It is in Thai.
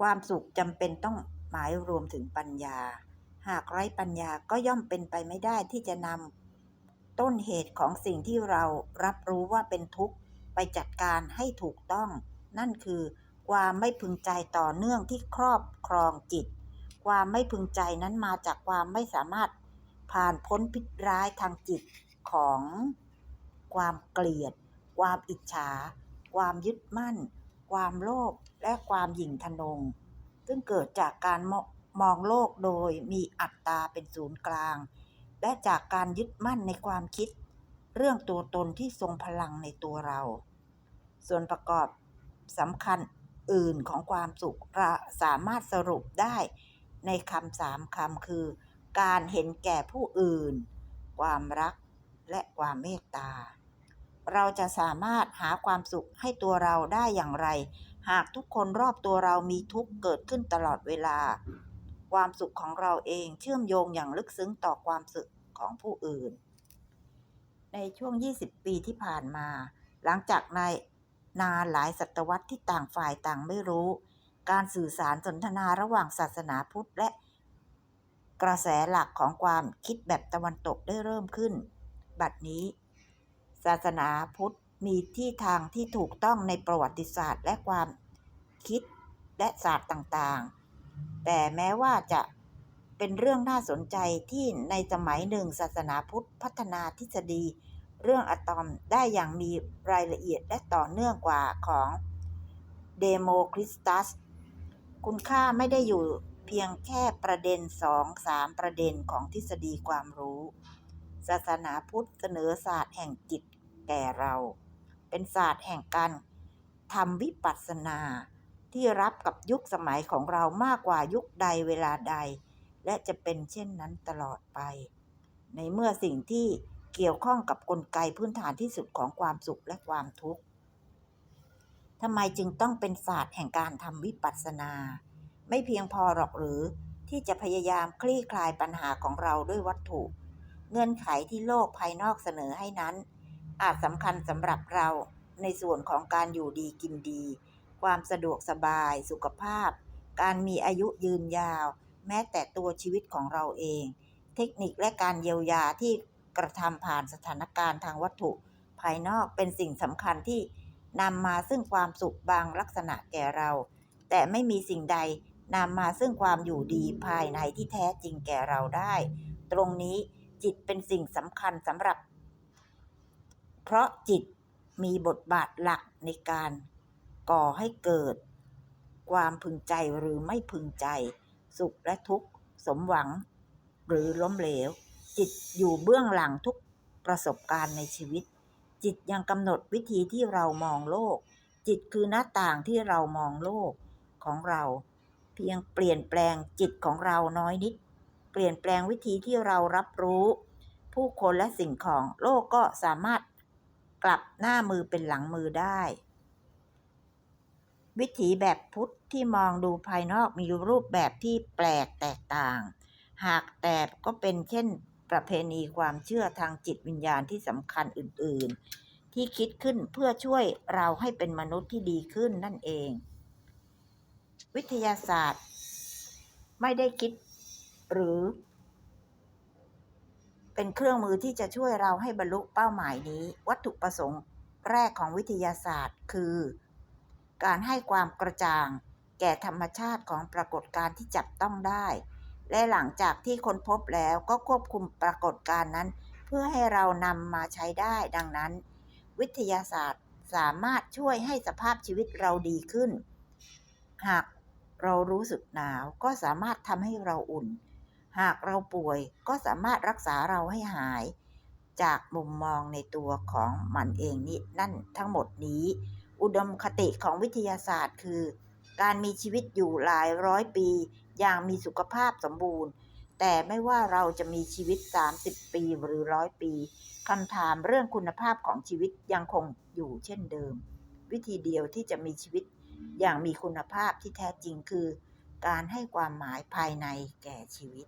ความสุขจำเป็นต้องหมายรวมถึงปัญญา หากไร้ปัญญาก็ย่อมเป็นไปไม่ได้ที่จะนำต้นเหตุของสิ่งที่เรารับรู้ว่าเป็นทุกข์ ไปจัดการให้ถูกต้อง นั่นคือ ความไม่พึงใจต่อเนื่องที่ครอบครองจิต ความไม่พึงใจนั้นมาจากความไม่สามารถผ่านพ้นพิษร้ายทางจิตของ ความเกลียด ความอิจฉา ความยึดมั่น ความโลภและความหยิ่งทะนง ซึ่งเกิดจากการมมองโลกโดยมีอัตตาเป็นศูนย์กลาง และจากการยึดมั่นในความคิด เรื่องตัวตนที่ทรงพลังในตัวเรา ส่วนประกอบสำคัญอื่นของความสุขสามารถสรุปได้ในคำสามคำคือ การเห็นแก่ผู้อื่น ความรักและความเมตตา เราจะสามารถหาความสุขให้ตัวเราได้อย่างไร หากทุกคนรอบตัวเรามีทุกข์เกิดขึ้นตลอดเวลา ความสุขของเราเองเชื่อมโยงอย่างลึกซึ้งต่อความสุขของผู้อื่น ในช่วง 20 ปีที่ผ่านมา หลังจากในนานหลายศตวรรษที่ต่างฝ่ายต่างไม่รู้ การสื่อสารสนทนาระหว่างศาสนาพุทธและ กระแสหลักของความคิดแบบตะวันตกได้เริ่มขึ้น บัดนี้ ศาสนาพุทธมีที่ทางที่ถูกต้องในประวัติศาสตร์และความคิดและศาสตร์ต่างๆ แต่แม้ว่าจะเป็นเรื่องน่าสนใจที่ในสมัยหนึ่งศาสนาพุทธพัฒนาทฤษฎี เรื่องอะตอมได้อย่างมีรายละเอียดและต่อเนื่องกว่าของเดโมคริสตัส คุณค่าไม่ได้อยู่เพียงแค่ประเด็นสองสามประเด็นของทฤษฎีความรู้ ศาสนาพุทธเสนอศาสตร์แห่งจิต แก่เรา เป็นศาสตร์แห่งการทำวิปัสสนาที่รับกับยุคสมัยของเรามากกว่ายุคใดเวลาใด และจะเป็นเช่นนั้นตลอดไป ในเมื่อสิ่งที่เกี่ยวข้องกับกลไกพื้นฐานที่สุดของความสุขและความทุกข์ทำไมจึงต้องเป็นศาสตร์แห่งการทำวิปัสสนา ไม่เพียงพอหรอกหรือที่จะพยายามคลี่คลายปัญหาของเราด้วยวัตถุ เงื่อนไขที่โลกภายนอกเสนอให้นั้น อาจสำคัญสำหรับเราในส่วนของการอยู่ดีกินดี ความสะดวกสบาย สุขภาพ การมีอายุยืนยาว แม้แต่ตัวชีวิตของเราเอง เทคนิคและการเยียวยาที่กระทำผ่านสถานการณ์ทางวัตถุ ภายนอกเป็นสิ่งสำคัญที่นำมาซึ่งความสุขบางลักษณะแก่เรา แต่ไม่มีสิ่งใดนำมาซึ่งความอยู่ดีภายในที่แท้จริงแก่เราได้ ตรงนี้จิตเป็นสิ่งสำคัญสำหรับ เพราะจิตมีบทบาทหลักในการก่อให้เกิด ความพึงใจหรือไม่พึงใจ สุขและทุกข์สมหวัง หรือล้มเหลว จิตอยู่เบื้องหลังทุกประสบการณ์ในชีวิต จิตยังกำหนดวิธีที่เรามองโลก จิตคือหน้าต่างที่เรามองโลกของเรา เพียงเปลี่ยนแปลงจิตของเราน้อยนิด เปลี่ยนแปลงวิธีที่เรารับรู้ ผู้คนและสิ่งของโลกก็สามารถ กลับหน้ามือเป็นหลังมือได้ วิถีแบบพุทธที่มองดูภายนอกมีรูปแบบที่แปลกแตกต่าง หากแต่ก็เป็นเช่นประเพณีความเชื่อทางจิตวิญญาณที่สำคัญอื่น ๆ ที่คิดขึ้นเพื่อช่วยเราให้เป็นมนุษย์ที่ดีขึ้นนั่นเอง วิทยาศาสตร์ ไม่ได้คิดหรือ เป็นเครื่องมือที่จะช่วยเราให้บรรลุเป้าหมายนี้ วัตถุประสงค์แรกของวิทยาศาสตร์ คือ การให้ความกระจ่าง แก่ธรรมชาติของปรากฏการณ์ที่จับต้องได้ และหลังจากที่ค้นพบแล้วก็ควบคุมปรากฏการณ์นั้น เพื่อให้เรานำมาใช้ได้ ดังนั้น วิทยาศาสตร์สามารถช่วยให้สภาพชีวิตเราดีขึ้น หากเรารู้สึกหนาวก็สามารถทำให้เราอุ่น หากเราป่วยก็สามารถรักษาเราให้หาย จากมุมมองในตัวของมันเองนี่นั่นทั้งหมดนี้ อุดมคติของวิทยาศาสตร์คือ การมีชีวิตอยู่หลายร้อยปี อย่างมีสุขภาพสมบูรณ์ แต่ไม่ว่าเราจะมีชีวิต 30 ปีหรือร้อยปีคำถามเรื่องคุณภาพของชีวิตยังคงอยู่เช่นเดิม วิธีเดียวที่จะมีชีวิตอย่างมีคุณภาพที่แท้จริงคือ การให้ความหมายภายในแก่ชีวิต